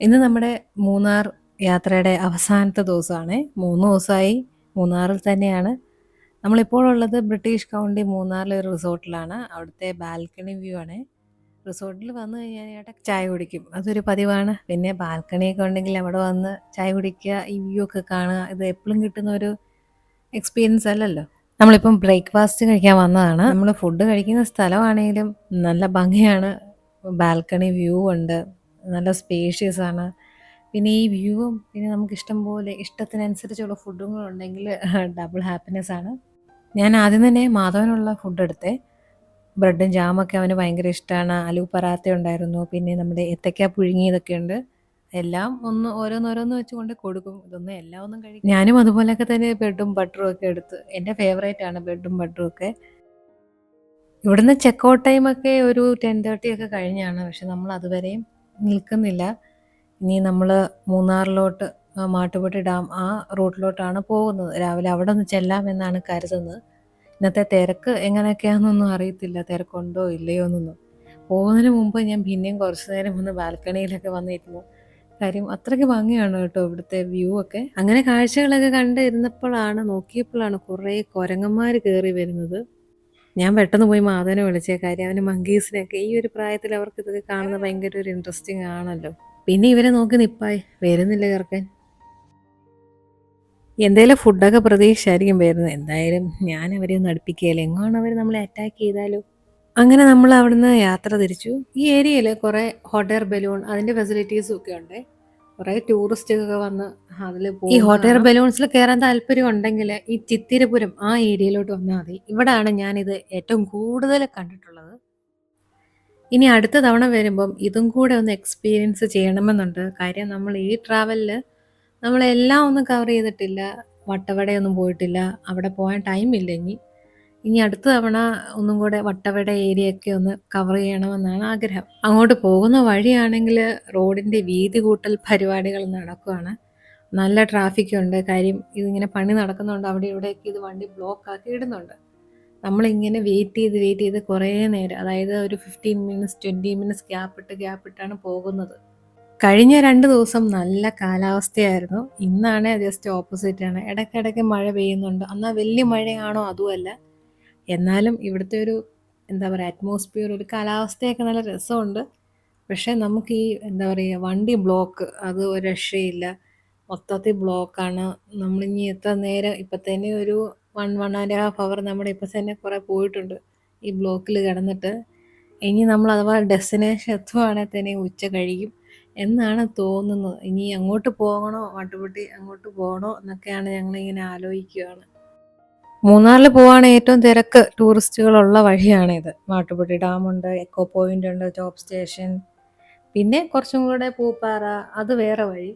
ഇന്ന് നമ്മുടെ മൂന്നാർ യാത്രയുടെ അവസാനത്തെ ദിവസമാണ്. മൂന്ന് ദിവസമായി മൂന്നാറിൽ തന്നെയാണ്. നമ്മളിപ്പോഴുള്ളത് ബ്രിട്ടീഷ് കൗണ്ടി മൂന്നാറിലെ ഒരു റിസോർട്ടിലാണ്. അവിടുത്തെ ബാൽക്കണി വ്യൂ ആണ്. റിസോർട്ടിൽ വന്നു കഴിഞ്ഞാൽ ചായ കുടിക്കും. അതൊരു പതിവാണ്. പിന്നെ ബാൽക്കണിയൊക്കെ ഉണ്ടെങ്കിൽ അവിടെ വന്ന് ചായ കുടിക്കുക ഈ വ്യൂ ഒക്കെ കാണുക ഇത് എപ്പോഴും കിട്ടുന്ന ഒരു എക്സ്പീരിയൻസ് അല്ലല്ലോ. നമ്മളിപ്പം ബ്രേക്ക്ഫാസ്റ്റ് കഴിക്കാൻ വന്നതാണ്. നമ്മൾ ഫുഡ് കഴിക്കുന്ന സ്ഥലമാണെങ്കിലും നല്ല ഭംഗിയാണ്. ബാൽക്കണി വ്യൂ ഉണ്ട്. നല്ല സ്പേഷ്യസ് ആണ്. പിന്നെ ഈ വ്യൂവും പിന്നെ നമുക്ക് ഇഷ്ടം പോലെ ഇഷ്ടത്തിനനുസരിച്ചുള്ള ഫുഡും ഉണ്ടെങ്കിൽ ഡബിൾ ഹാപ്പിനെസ് ആണ്. ഞാൻ ആദ്യം തന്നെ മാധവനുള്ള ഫുഡ് എടുത്തേ. ബ്രെഡും ജാമൊക്കെ അവന് ഭയങ്കര ഇഷ്ടമാണ് ആലു പറാത്ത ഉണ്ടായിരുന്നു. പിന്നെ നമ്മുടെ എത്തക്ക പുഴുങ്ങിയതൊക്കെ ഉണ്ട്. എല്ലാം ഒന്ന് ഓരോന്നോരോന്ന് വെച്ചുകൊണ്ട് കൊടുക്കും. ഇതൊന്നും എല്ലാം ഒന്നും കഴിക്കും ഞാനും അതുപോലെയൊക്കെ തന്നെ ബ്രെഡും ബട്ടറും ഒക്കെ എടുത്ത് എന്റെ ഫേവറേറ്റ് ആണ് ബ്രെഡും ബട്ടറും ഒക്കെ. ഇവിടുന്ന് ചെക്കൗട്ട് ടൈമൊക്കെ ഒരു ടെൻ തേർട്ടി ഒക്കെ കഴിഞ്ഞാണ്. പക്ഷെ നമ്മൾ അതുവരെയും നിൽക്കുന്നില്ല. ഇനി നമ്മൾ മൂന്നാറിലോട്ട് മാട്ടുപെട്ടി ഡാം ആ റൂട്ടിലോട്ടാണ് പോകുന്നത്. രാവിലെ അവിടെ ഒന്ന് ചെല്ലാമെന്നാണ് കരുതുന്നത്. ഇന്നത്തെ തിരക്ക് എങ്ങനെയൊക്കെയാണെന്നൊന്നും അറിയത്തില്ല. തിരക്കുണ്ടോ ഇല്ലയോ എന്നൊന്നും. പോകുന്നതിന് മുമ്പ് ഞാൻ പിന്നെയും കുറച്ച് നേരം ഒന്ന് ബാൽക്കണിയിലൊക്കെ വന്നിരുന്നു. കാര്യം അത്രയ്ക്ക് ഭംഗിയാണ് കേട്ടോ ഇവിടുത്തെ വ്യൂ ഒക്കെ. അങ്ങനെ കാഴ്ചകളൊക്കെ കണ്ടിരുന്നപ്പോഴാണ് നോക്കിയപ്പോഴാണ് കുറേ കുരങ്ങന്മാർ കയറി വരുന്നത്. ഞാൻ പെട്ടെന്ന് പോയി മാധവനെ വിളിച്ചേ. കാര്യം അവന് മങ്കീസിനെയൊക്കെ ഈ ഒരു പ്രായത്തിൽ അവർക്ക് ഇതൊക്കെ കാണുന്ന ഭയങ്കര ഒരു ഇൻട്രസ്റ്റിംഗ് ആണല്ലോ. പിന്നെ ഇവരെ നോക്കി നിപ്പായി. വരുന്നില്ല ചെറുക്കൻ എന്തേലും ഫുഡൊക്കെ പ്രതീക്ഷിച്ചായിരിക്കും വരുന്നത്. എന്തായാലും ഞാൻ അവരെ ഒന്ന് അടുപ്പിക്കുകയല്ലേ. എങ്ങാണ് അവർ നമ്മളെ അറ്റാക്ക് ചെയ്താലോ? അങ്ങനെ നമ്മൾ അവിടുന്ന് യാത്ര തിരിച്ചു. ഈ ഏരിയയിൽ കുറേ ഹോട്ട് എയർ ബലൂൺ അതിന്റെ ഫെസിലിറ്റീസും ഒക്കെ ഉണ്ട്. കുറേ ടൂറിസ്റ്റുകളൊക്കെ വന്ന് അതിൽ ഈ ഹോട്ട് എയർ ബലൂൺസിൽ കയറാൻ താല്പര്യം ഉണ്ടെങ്കിൽ ഈ ചിത്തിരപുരം ആ ഏരിയയിലോട്ട് വന്നാൽ മതി. ഇവിടാണ് ഞാനിത് ഏറ്റവും കൂടുതൽ കണ്ടിട്ടുള്ളത്. ഇനി അടുത്ത തവണ വരുമ്പം ഇതും കൂടെ ഒന്ന് എക്സ്പീരിയൻസ് ചെയ്യണമെന്നുണ്ട്. കാര്യം നമ്മൾ ഈ ട്രാവലിൽ നമ്മളെല്ലാം ഒന്നും കവർ ചെയ്തിട്ടില്ല. വട്ടവടയൊന്നും പോയിട്ടില്ല. അവിടെ പോകാൻ ടൈമില്ല ഇനി. ഇനി അടുത്ത തവണ ഒന്നും കൂടെ വട്ടവട ഏരിയ ഒക്കെ ഒന്ന് കവർ ചെയ്യണമെന്നാണ് ആഗ്രഹം. അങ്ങോട്ട് പോകുന്ന വഴിയാണെങ്കിൽ റോഡിന്റെ വീതി കൂട്ടൽ പരിപാടികൾ നടക്കുകയാണ് നല്ല ട്രാഫിക് ഉണ്ട് കാര്യം ഇതിങ്ങനെ പണി നടക്കുന്നുണ്ട്. അവിടെ ഇവിടെയൊക്കെ ഇത് വണ്ടി ബ്ലോക്ക് ആക്കി ഇടുന്നുണ്ട്. നമ്മളിങ്ങനെ വെയിറ്റ് ചെയ്ത് വെയിറ്റ് ചെയ്ത് കുറേ നേരം അതായത് ഒരു fifteen minutes twenty minutes gap ഇട്ട് ഗ്യാപ്പ് ഇട്ടാണ് പോകുന്നത്. കഴിഞ്ഞ രണ്ട് ദിവസം നല്ല കാലാവസ്ഥയായിരുന്നു. ഇന്നാണ് ജസ്റ്റ് ഓപ്പോസിറ്റ് ആണ്. ഇടയ്ക്കിടയ്ക്ക് മഴ പെയ്യുന്നുണ്ട്. എന്നാൽ വലിയ മഴയാണോ? അതുമല്ല. എന്നാലും ഇവിടുത്തെ ഒരു എന്താ പറയുക അറ്റ്മോസ്ഫിയർ ഒരു കാലാവസ്ഥയൊക്കെ നല്ല രസമുണ്ട്. പക്ഷേ നമുക്ക് ഈ എന്താ പറയുക വണ്ടി ബ്ലോക്ക് അത് ഒരു രക്ഷയില്ല. മൊത്തത്തിൽ ബ്ലോക്കാണ് നമ്മളിനി എത്ര നേരം ഇപ്പം തന്നെ ഒരു one one and half hour നമ്മുടെ ഇപ്പം തന്നെ കുറേ പോയിട്ടുണ്ട് ഈ ബ്ലോക്കിൽ കിടന്നിട്ട്. ഇനി നമ്മൾ അഥവാ ഡെസ്റ്റിനേഷൻ എത്തുവാണെങ്കിൽ തന്നെ ഉച്ച കഴിയും. എന്നാണ് തോന്നുന്നത്. ഇനി അങ്ങോട്ട് പോകണോ വട്ടുപൊട്ടി അങ്ങോട്ട് പോകണോ എന്നൊക്കെയാണ് ഞങ്ങളിങ്ങനെ ആലോചിക്കുകയാണ് മൂന്നാറിൽ പോവാണ് ഏറ്റവും തിരക്ക് ടൂറിസ്റ്റുകളുള്ള വഴിയാണിത്. മാട്ടുപെട്ടി ഡാമുണ്ട് എക്കോ പോയിന്റ് ഉണ്ട് ടോപ്പ് സ്റ്റേഷൻ പിന്നെ കുറച്ചും കൂടെ പൂപ്പാറ അത് വേറെ വഴി.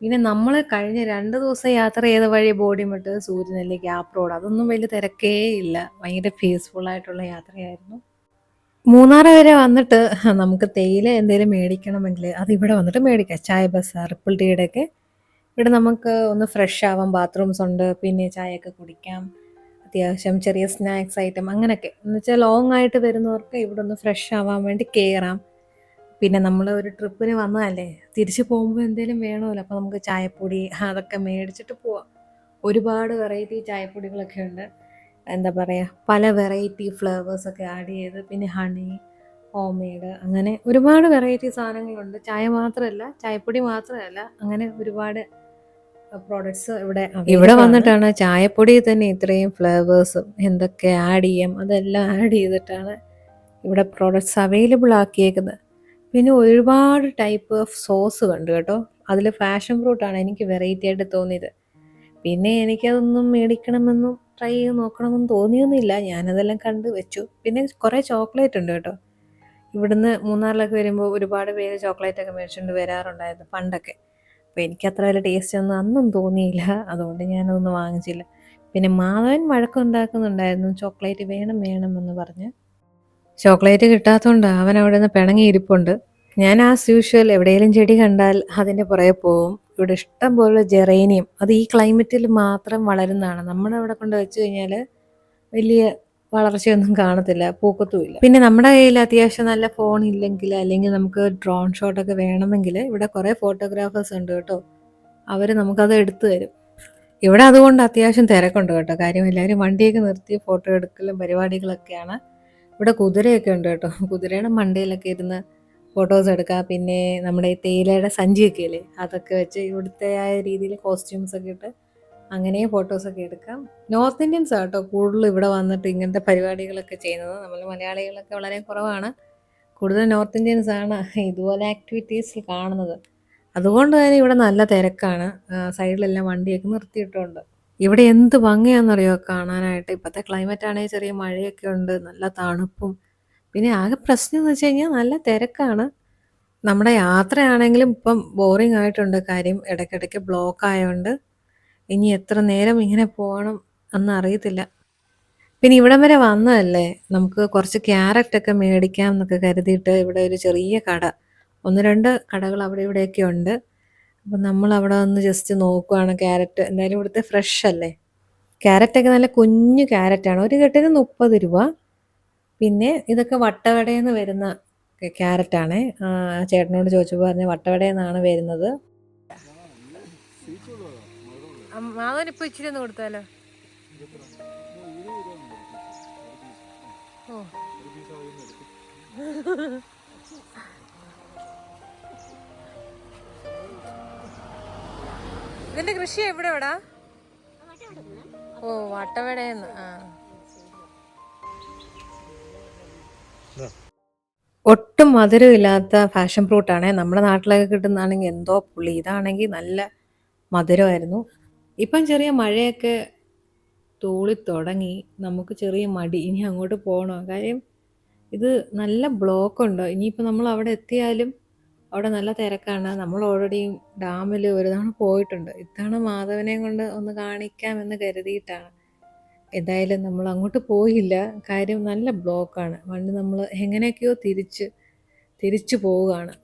പിന്നെ നമ്മൾ കഴിഞ്ഞ രണ്ട് ദിവസം യാത്ര ചെയ്ത വഴി ബോഡിമട്ട് സൂര്യനെല്ലി ഗ്യാപ് റോഡ് അതൊന്നും വലിയ തിരക്കേ ഇല്ല. ഭയങ്കര പീസ്ഫുൾ ആയിട്ടുള്ള യാത്രയായിരുന്നു. മൂന്നാർ വരെ വന്നിട്ട് നമുക്ക് തേയില എന്തെങ്കിലും മേടിക്കണമെങ്കിൽ അത് ഇവിടെ വന്നിട്ട് മേടിക്കാം. ചായ ബസാർ റിപ്പിൾ ടീയുടെ ഒക്കെ ഇവിടെ നമുക്ക് ഒന്ന് ഫ്രഷ് ആവാം ബാത്റൂംസ് ഉണ്ട് പിന്നെ ചായയൊക്കെ കുടിക്കാം. അത്യാവശ്യം ചെറിയ സ്നാക്സ് ഐറ്റം അങ്ങനെയൊക്കെ എന്ന് വെച്ചാൽ ലോങ് ആയിട്ട് വരുന്നവർക്ക് ഇവിടെ ഒന്ന് ഫ്രഷ് ആവാൻ വേണ്ടി കയറാം പിന്നെ നമ്മൾ ഒരു ട്രിപ്പിന് വന്നതല്ലേ? തിരിച്ചു പോകുമ്പോൾ എന്തെങ്കിലും വേണമല്ലോ. അപ്പോൾ നമുക്ക് ചായപ്പൊടി അതൊക്കെ മേടിച്ചിട്ട് പോവാം. ഒരുപാട് വെറൈറ്റി ചായപ്പൊടികളൊക്കെ ഉണ്ട്. എന്താ പറയുക പല വെറൈറ്റി ഫ്ലേവേഴ്സൊക്കെ ആഡ് ചെയ്ത് പിന്നെ ഹണി ഹോം മെയ്ഡ് അങ്ങനെ ഒരുപാട് വെറൈറ്റി സാധനങ്ങളുണ്ട്. ചായ മാത്രമല്ല ചായപ്പൊടി മാത്രമല്ല അങ്ങനെ ഒരുപാട് പ്രോഡക്ട്സ് ഇവിടെ ഇവിടെ വന്നിട്ടാണ് ചായപ്പൊടി തന്നെ ഇത്രയും ഫ്ലേവേഴ്സും എന്തൊക്കെ ആഡ് ചെയ്യാം അതെല്ലാം ആഡ് ചെയ്തിട്ടാണ് ഇവിടെ പ്രോഡക്ട്സ് അവൈലബിൾ ആക്കിയേക്കുന്നത്. പിന്നെ ഒരുപാട് ടൈപ്പ് ഓഫ് സോസ് കണ്ടു കേട്ടോ. അതിൽ ഫാഷൻ ഫ്രൂട്ടാണ് എനിക്ക് വെറൈറ്റി ആയിട്ട് തോന്നിയത്. പിന്നെ എനിക്കതൊന്നും മേടിക്കണമെന്നും ട്രൈ ചെയ്ത് നോക്കണമെന്നും തോന്നിയൊന്നുമില്ല. ഞാനതെല്ലാം കണ്ട് വെച്ചു. പിന്നെ കുറേ ചോക്ലേറ്റ് ഉണ്ട് കേട്ടോ. ഇവിടുന്ന് മൂന്നാറിലൊക്കെ വരുമ്പോൾ ഒരുപാട് പേര് ചോക്ലേറ്റ് ഒക്കെ മേടിച്ചുകൊണ്ട് വരാറുണ്ടായിരുന്നു പണ്ടൊക്കെ. അപ്പോൾ എനിക്ക് അത്ര വലിയ ടേസ്റ്റ് ഒന്നും അന്നും തോന്നിയില്ല. അതുകൊണ്ട് ഞാനതൊന്നും വാങ്ങിച്ചില്ല. പിന്നെ മാധവൻ വഴക്കുണ്ടാക്കുന്നുണ്ടായിരുന്നു ചോക്ലേറ്റ് വേണം വേണം എന്ന് പറഞ്ഞ്. ചോക്ലേറ്റ് കിട്ടാത്തതുകൊണ്ട് അവൻ അവിടെ നിന്ന് പിണങ്ങി ഇരിപ്പുണ്ട്. ഞാൻ ആസ് യൂഷ്വൽ എവിടെയെങ്കിലും ചെടി കണ്ടാൽ അതിന്റെ പുറകെ പോവും. ഇവിടെ ഇഷ്ടം പോലെ ജെറേനിയം. അത് ഈ ക്ലൈമറ്റിൽ മാത്രം വളരുന്നതാണ്. നമ്മുടെ അവിടെ കൊണ്ട് വെച്ച് കഴിഞ്ഞാൽ വലിയ വളർച്ചയൊന്നും കാണത്തില്ല പൂക്കത്തുമില്ല. പിന്നെ നമ്മുടെ കയ്യിൽ അത്യാവശ്യം നല്ല ഫോൺ ഇല്ലെങ്കിൽ അല്ലെങ്കിൽ നമുക്ക് ഡ്രോൺ ഷോട്ടൊക്കെ വേണമെങ്കിൽ ഇവിടെ കുറേ ഫോട്ടോഗ്രാഫേഴ്സ് ഉണ്ട് കേട്ടോ. അവർ നമുക്കത് എടുത്തു തരും. ഇവിടെ അതുകൊണ്ട് അത്യാവശ്യം തിരക്കുണ്ട് കേട്ടോ. കാര്യം എല്ലാവരും വണ്ടിയൊക്കെ നിർത്തി ഫോട്ടോ എടുക്കലും പരിപാടികളൊക്കെയാണ്. ഇവിടെ കുതിരയൊക്കെ ഉണ്ട് കേട്ടോ. കുതിരയുടെ മണ്ടയിലൊക്കെ ഇരുന്ന് ഫോട്ടോസ് എടുക്കുക പിന്നെ നമ്മുടെ ഈ തേയിലയുടെ സഞ്ചിയൊക്കെ ഇല്ലേ? അതൊക്കെ വെച്ച് ഇവിടുത്തെ ആയ രീതിയിൽ കോസ്റ്റ്യൂംസ് ഒക്കെ ഇട്ട് അങ്ങനെ ഫോട്ടോസൊക്കെ എടുക്കാം. നോർത്ത് ഇന്ത്യൻസ് ആട്ടോ കൂടുതൽ ഇവിടെ വന്നിട്ട് ഇങ്ങനത്തെ പരിപാടികളൊക്കെ ചെയ്യുന്നത്. നമ്മൾ മലയാളികളൊക്കെ വളരെ കുറവാണ്. കൂടുതൽ നോർത്ത് ഇന്ത്യൻസ് ആണ് ഇതുപോലെ ആക്ടിവിറ്റീസ് കാണുന്നത്. അതുകൊണ്ട് തന്നെ ഇവിടെ നല്ല തിരക്കാണ്. സൈഡിലെല്ലാം വണ്ടിയൊക്കെ നിർത്തിയിട്ടുണ്ട്. ഇവിടെ എന്ത് ഭംഗിയാണെന്നറിയോ? കാണാനായിട്ട് ഇപ്പോഴത്തെ ക്ലൈമറ്റ് ആണെങ്കിൽ ചെറിയ മഴയൊക്കെ ഉണ്ട് നല്ല തണുപ്പും. പിന്നെ ആകെ പ്രശ്നം എന്ന് വെച്ച് കഴിഞ്ഞാൽ നല്ല തിരക്കാണ്. നമ്മുടെ യാത്രയാണെങ്കിലും ഇപ്പം ബോറിംഗ് ആയിട്ടുണ്ട്. കാര്യം ഇടയ്ക്കിടയ്ക്ക് ബ്ലോക്ക് ആയതുകൊണ്ട് ഇനി എത്ര നേരം ഇങ്ങനെ പോകണം എന്ന് അറിയത്തില്ല. പിന്നെ ഇവിടം വരെ വന്നതല്ലേ? നമുക്ക് കുറച്ച് ക്യാരറ്റൊക്കെ മേടിക്കാം എന്നൊക്കെ കരുതിയിട്ട് ഇവിടെ ഒരു ചെറിയ കട. ഒന്ന് രണ്ട് കടകൾ അവിടെ ഇവിടെയൊക്കെ ഉണ്ട്. അപ്പം നമ്മൾ അവിടെ ഒന്ന് ജസ്റ്റ് നോക്കുവാണ് ക്യാരറ്റ്. എന്തായാലും ഇവിടുത്തെ ഫ്രഷ് അല്ലേ? ക്യാരറ്റൊക്കെ നല്ല കുഞ്ഞു ക്യാരറ്റാണ് ഒരു കെട്ടിന് മുപ്പത് രൂപ. പിന്നെ ഇതൊക്കെ വട്ടവടയിൽ നിന്ന് വരുന്ന ക്യാരറ്റാണ് ചേട്ടനോട് ചോദിച്ചപ്പോൾ പറഞ്ഞ വട്ടവടയിൽ നിന്നാണ് വരുന്നത്. മാധവനിപ്പോ ഇച്ചിരി ഒന്ന് കൊടുത്താലോ? ഓ. ഇതിന്റെ കൃഷി എവിടെ എവിടാ ഓ വട്ടവടയെന്ന് ആ. ഒട്ടും മധുരമില്ലാത്ത ഫാഷൻ ഫ്രൂട്ടാണേ. നമ്മുടെ നാട്ടിലൊക്കെ കിട്ടുന്നതാണെങ്കിൽ എന്തോ പുളി. ഇതാണെങ്കിൽ നല്ല മധുരമായിരുന്നു. ഇപ്പം ചെറിയ മഴയൊക്കെ തോളി തുടങ്ങി നമുക്ക് ചെറിയ മടി. ഇനി അങ്ങോട്ട് പോകണോ? കാര്യം ഇത് നല്ല ബ്ലോക്ക് ഉണ്ട് ഇനിയിപ്പോൾ നമ്മൾ അവിടെ എത്തിയാലും അവിടെ നല്ല തിരക്കാണ്. നമ്മൾ ഓൾറെഡി ഡാമിൽ ഒരു തവണ പോയിട്ടുണ്ട്. ഇത്തവണ മാധവനെ കൊണ്ട് ഒന്ന് കാണിക്കാമെന്ന് കരുതിയിട്ടാണ്. എന്തായാലും നമ്മൾ അങ്ങോട്ട് പോയില്ല. കാര്യം നല്ല ബ്ലോക്കാണ്. വണ്ടി നമ്മൾ എങ്ങനെയൊക്കെയോ തിരിച്ച് തിരിച്ചു പോവുകയാണ്.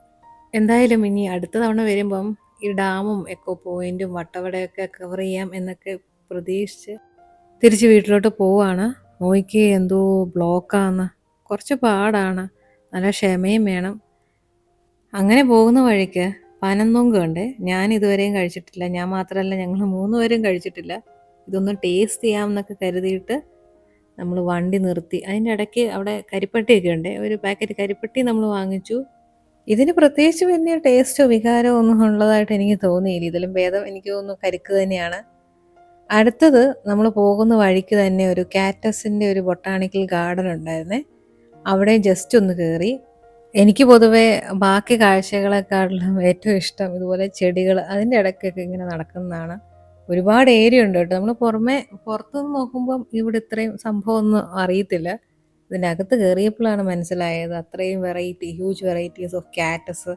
എന്തായാലും ഇനി അടുത്ത തവണ വരുമ്പം ഈ ഡാമും എക്കോ പോയിന്റും വട്ടവടയൊക്കെ കവർ ചെയ്യാം എന്നൊക്കെ പ്രതീക്ഷിച്ച് തിരിച്ച് വീട്ടിലോട്ട് പോവാണ്. മോയ്ക്ക് എന്തോ ബ്ലോക്കാന്ന് കുറച്ച് പാടാണ്. നല്ല ക്ഷമയും വേണം. അങ്ങനെ പോകുന്ന വഴിക്ക് പനന്നൊങ്ക് ഉണ്ട് ഞാൻ ഇതുവരെയും കഴിച്ചിട്ടില്ല. ഞാൻ മാത്രമല്ല ഞങ്ങൾ മൂന്ന് പേരും കഴിച്ചിട്ടില്ല. ഇതൊന്ന് ടേസ്റ്റ് ചെയ്യാമെന്നൊക്കെ കരുതിയിട്ട് നമ്മൾ വണ്ടി നിർത്തി. അതിന്റെ ഇടയ്ക്ക് അവിടെ കരിപ്പട്ടിയൊക്കെ ഉണ്ട്. ഒരു പാക്കറ്റ് കരിപ്പട്ടി നമ്മൾ വാങ്ങിച്ചു. ഇതിന് പ്രത്യേകിച്ച് വലിയ ടേസ്റ്റോ വികാരമോ ഒന്നും ഉള്ളതായിട്ട് എനിക്ക് തോന്നിയില്ല. ഇതിലും ഭേദം എനിക്ക് തോന്നുന്നു കരിക്ക് തന്നെയാണ്. അടുത്തത് നമ്മൾ പോകുന്ന വഴിക്ക് തന്നെ ഒരു കാറ്റസിന്റെ ഒരു ബൊട്ടാണിക്കൽ ഗാർഡൻ ഉണ്ടായിരുന്നേ. അവിടെ ജസ്റ്റ് ഒന്ന് കയറി എനിക്ക് പൊതുവേ ബാക്കി കാഴ്ചകളെക്കാട്ടിലും ഏറ്റവും ഇഷ്ടം ഇതുപോലെ ചെടികൾ അതിന്റെ ഇടയ്ക്കൊക്കെ ഇങ്ങനെ നടക്കുന്നതാണ്. ഒരുപാട് ഏരിയ ഉണ്ട് കേട്ടോ. നമ്മൾ പുറമെ പുറത്തുനിന്ന് നോക്കുമ്പം ഇവിടെ ഇത്രയും സംഭവമൊന്നും അറിയത്തില്ല. ഇതിനകത്ത് കയറിയപ്പോഴാണ് മനസ്സിലായത് അത്രയും variety huge varieties of cactus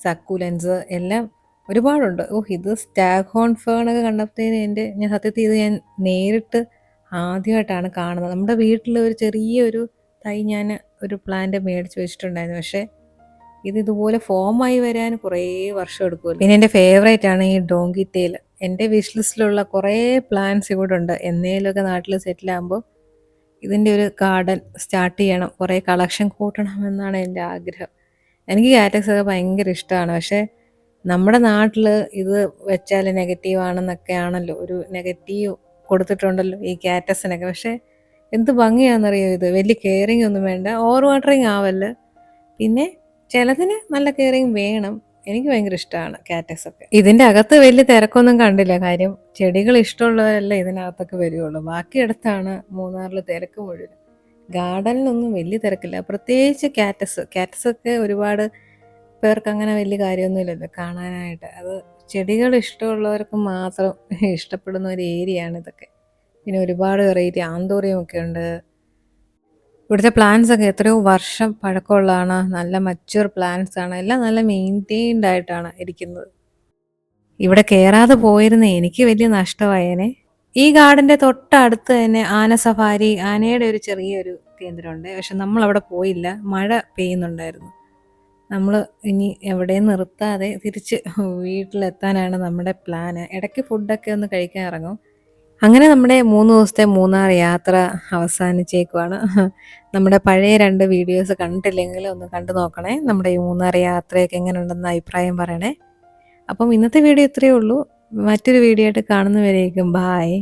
succulents എല്ലാം ഒരുപാടുണ്ട്. ഓ ഇത് സ്റ്റാഗ് ഹോൺ ഫേണൊക്കെ കണ്ടപ്പോഴത്തേന് എന്റെ ഞാൻ സത്യത്തിൽ ഇത് ഞാൻ നേരിട്ട് ആദ്യമായിട്ടാണ് കാണുന്നത്. നമ്മുടെ വീട്ടിൽ ഒരു ചെറിയൊരു തൈ ഞാൻ ഒരു പ്ലാന്റ് മേടിച്ച് വെച്ചിട്ടുണ്ടായിരുന്നു. പക്ഷേ ഇത് ഇതുപോലെ ഫോമായി വരാൻ കുറേ വർഷം എടുക്കുമല്ലോ. പിന്നെ എന്റെ ഫേവറേറ്റ് ആണ് ഈ ഡോങ്കി ടേൽ എന്റെ വിഷ് ലിസ്റ്റിലുള്ള കുറേ പ്ലാന്റ്സ് ഇവിടെ ഉണ്ട് എന്നേലൊക്കെ നാട്ടിൽ സെറ്റിൽ ആകുമ്പോൾ ഇതിന്റെ ഒരു ഗാർഡൻ സ്റ്റാർട്ട് ചെയ്യണം. കുറേ കളക്ഷൻ കൂട്ടണം എന്നാണ് എന്റെ ആഗ്രഹം. എനിക്ക് കാറ്റക്സ് ഒക്കെ ഭയങ്കര ഇഷ്ടമാണ്. പക്ഷേ നമ്മുടെ നാട്ടിൽ ഇത് വെച്ചാൽ നെഗറ്റീവ് ആണെന്നൊക്കെ ആണല്ലോ. ഒരു നെഗറ്റീവ് കൊടുത്തിട്ടുണ്ടല്ലോ ഈ കാറ്റസിനൊക്കെ പക്ഷേ എന്ത് ഭംഗിയാണെന്നറിയോ ഇത്? വലിയ കെയറിങ് ഒന്നും വേണ്ട. ഓവർ വാട്ടറിങ് ആവല്ല. പിന്നെ ചിലതിന് നല്ല കെയറിങ് വേണം. എനിക്ക് ഭയങ്കര ഇഷ്ടമാണ് കാറ്റക്സ് ഒക്കെ. ഇതിന്റെ അകത്ത് വലിയ തിരക്കൊന്നും കണ്ടില്ല. കാര്യം ചെടികൾ ഇഷ്ടമുള്ളവരല്ലേ ഇതിനകത്തൊക്കെ വരികയുള്ളൂ ബാക്കിയിടത്താണ് മൂന്നാറിൽ തിരക്ക് മുഴുവൻ ഗാർഡനിലൊന്നും വലിയ തിരക്കില്ല. പ്രത്യേകിച്ച് കാറ്റസ് കാറ്റസ് ഒക്കെ ഒരുപാട് പേർക്ക് അങ്ങനെ വലിയ കാര്യമൊന്നുമില്ലല്ലോ കാണാനായിട്ട്. അത് ചെടികൾ ഇഷ്ടമുള്ളവർക്ക് മാത്രം ഇഷ്ടപ്പെടുന്ന ഒരു ഏരിയയാണ് ഇതൊക്കെ. പിന്നെ ഒരുപാട് വെറൈറ്റി ആന്തോറിയം ഒക്കെ ഉണ്ട്. ഇവിടുത്തെ പ്ലാന്റ്സ് ഒക്കെ എത്രയോ വർഷം പഴക്കമുള്ളതാണ്. നല്ല മച്യൂർ പ്ലാന്റ്സ് ആണ്. എല്ലാം നല്ല മെയിന്റെയിൻഡ് ആയിട്ടാണ് ഇരിക്കുന്നത്. ഇവിടെ കയറാതെ പോയിരുന്ന. എനിക്ക് വലിയ നഷ്ടമായേനെ. ഈ ഗാർഡന്റെ തൊട്ടടുത്ത് തന്നെ ആന സഫാരി ആനയുടെ ഒരു ചെറിയൊരു കേന്ദ്രമുണ്ട്. പക്ഷെ നമ്മൾ അവിടെ പോയില്ല. മഴ പെയ്യുന്നുണ്ടായിരുന്നു. നമ്മൾ ഇനി എവിടെയും നിർത്താതെ തിരിച്ച് വീട്ടിലെത്താനാണ് നമ്മുടെ പ്ലാന് ഇടയ്ക്ക് ഫുഡൊക്കെ ഒന്ന് കഴിക്കാൻ ഇറങ്ങും. അങ്ങനെ നമ്മുടെ മൂന്ന് ദിവസത്തെ മൂന്നാർ യാത്ര അവസാനിച്ചേക്കുവാണ്. നമ്മുടെ പഴയ രണ്ട് വീഡിയോസ് കണ്ടില്ലെങ്കിൽ ഒന്ന് കണ്ടു നോക്കണേ. നമ്മുടെ ഈ മൂന്നാർ യാത്രയൊക്കെ എങ്ങനെ ഉണ്ടെന്ന് അഭിപ്രായം പറയണേ. അപ്പം ഇന്നത്തെ വീഡിയോ ഇത്രയേ ഉള്ളൂ. മറ്റൊരു വീഡിയോ ആയിട്ട് കാണുന്നവരേക്കും ബായ്